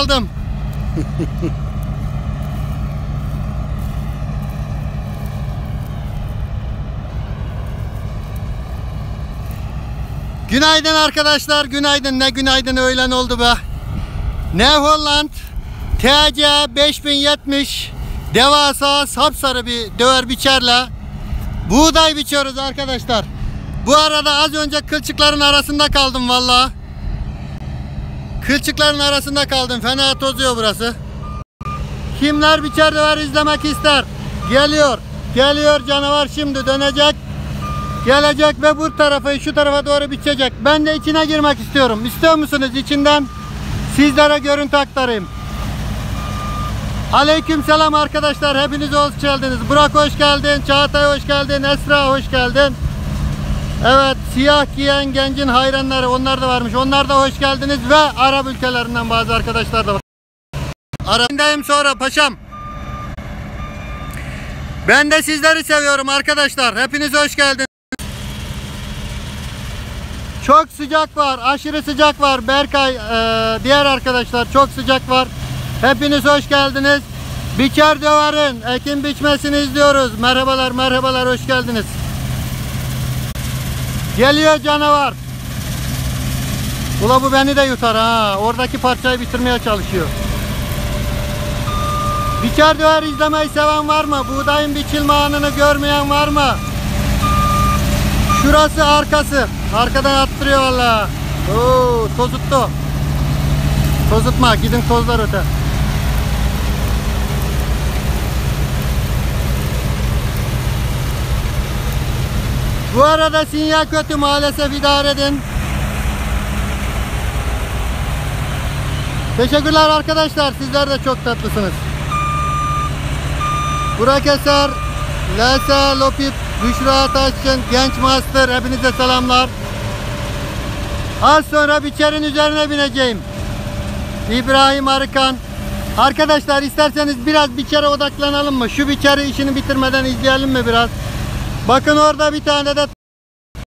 aldım. Günaydın arkadaşlar. Günaydın. Ne günaydın öğlen oldu be. Ne Holland TC 5070 devasa sapsarı bir döver biçerle buğday biçiyoruz arkadaşlar. Bu arada az önce kılçıkların arasında kaldım valla. Kılçıkların arasında kaldım. Fena tozuyor burası. Kimler biçer döver izlemek ister? Geliyor. Geliyor canavar şimdi dönecek. Gelecek ve bu tarafı şu tarafa doğru biçecek. Ben de içine girmek istiyorum. İstiyor musunuz içinden? Sizlere görüntü aktarayım. Aleyküm selam arkadaşlar. Hepiniz hoş geldiniz. Burak hoş geldin. Çağatay hoş geldin. Esra hoş geldin. Evet siyah giyen gencin hayranları onlar da varmış. Onlar da hoş geldiniz ve Arap ülkelerinden bazı arkadaşlar da var. Arap'ındayım sonra paşam. Ben de sizleri seviyorum arkadaşlar. Hepiniz hoş geldiniz. Çok sıcak var. Aşırı sıcak var. Berkay e, diğer arkadaşlar çok sıcak var. Hepiniz hoş geldiniz. Biçer Dövar'ın ekim biçmesini izliyoruz. Merhabalar merhabalar hoş geldiniz. Geliyor canavar. Ula bu beni de yutar ha. Oradaki parçayı bitirmeye çalışıyor. Biçer Döver izlemeyi seven var mı? Buğdayın biçilme anını görmeyen var mı? Şurası arkası. Arkadan attırıyor valla. Oo, tozuttu. Tozutma. Gidin tozlar öte. Bu arada sinyal kötü maalesef idare edin. Teşekkürler arkadaşlar. Sizler de çok tatlısınız. Burak Eser, Lesa Lopip, Büşra Taşçın, Genç Master hepinize selamlar. Az sonra biçerin üzerine bineceğim. İbrahim Arıkan. Arkadaşlar isterseniz biraz biçere odaklanalım mı? Şu biçeri işini bitirmeden izleyelim mi biraz? Bakın orada bir tane de